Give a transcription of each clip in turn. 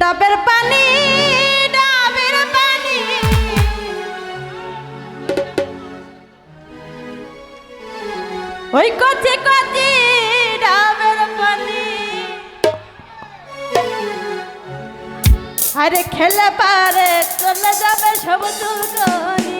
ডাবের পানি ডাবের পানি। ওই কচি কচি ডাবের পানি। আরে খেলে পারে, চলে যাবে সব দুর্গনি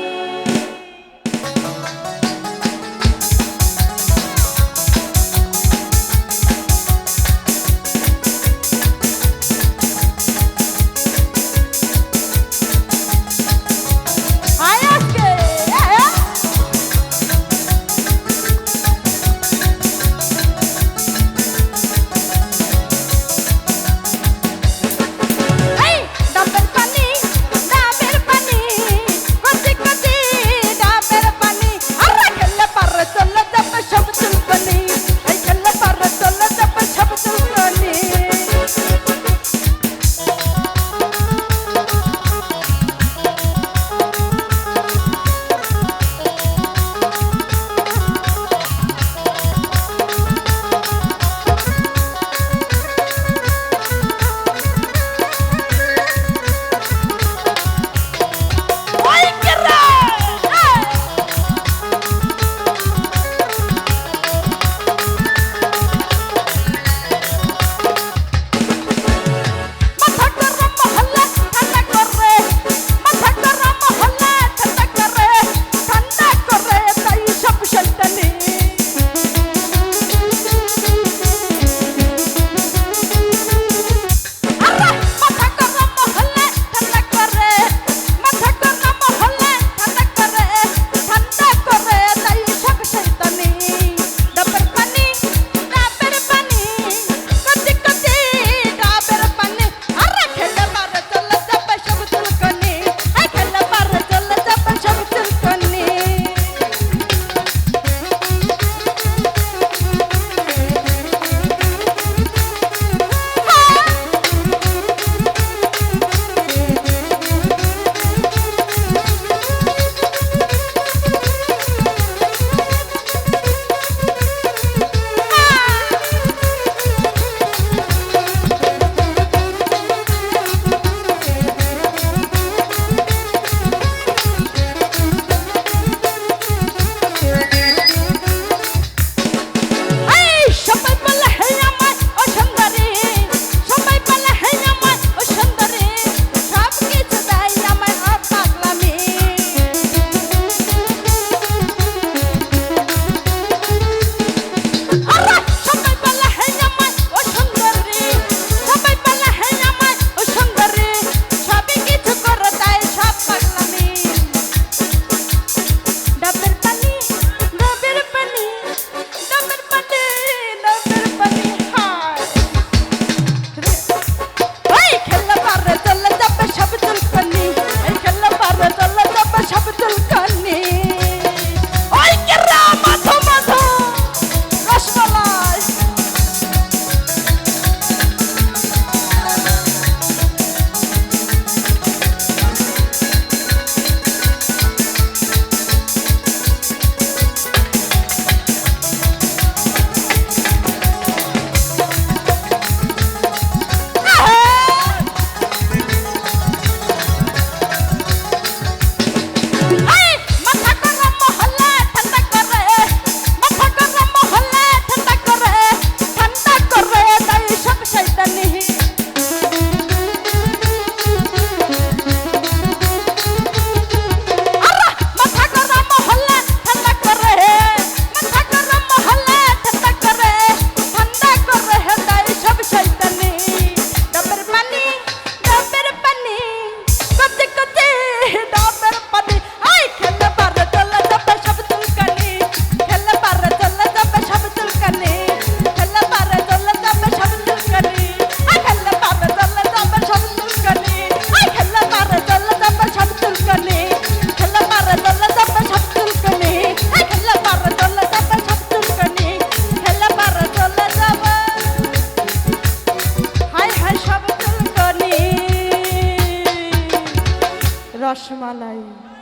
To my life.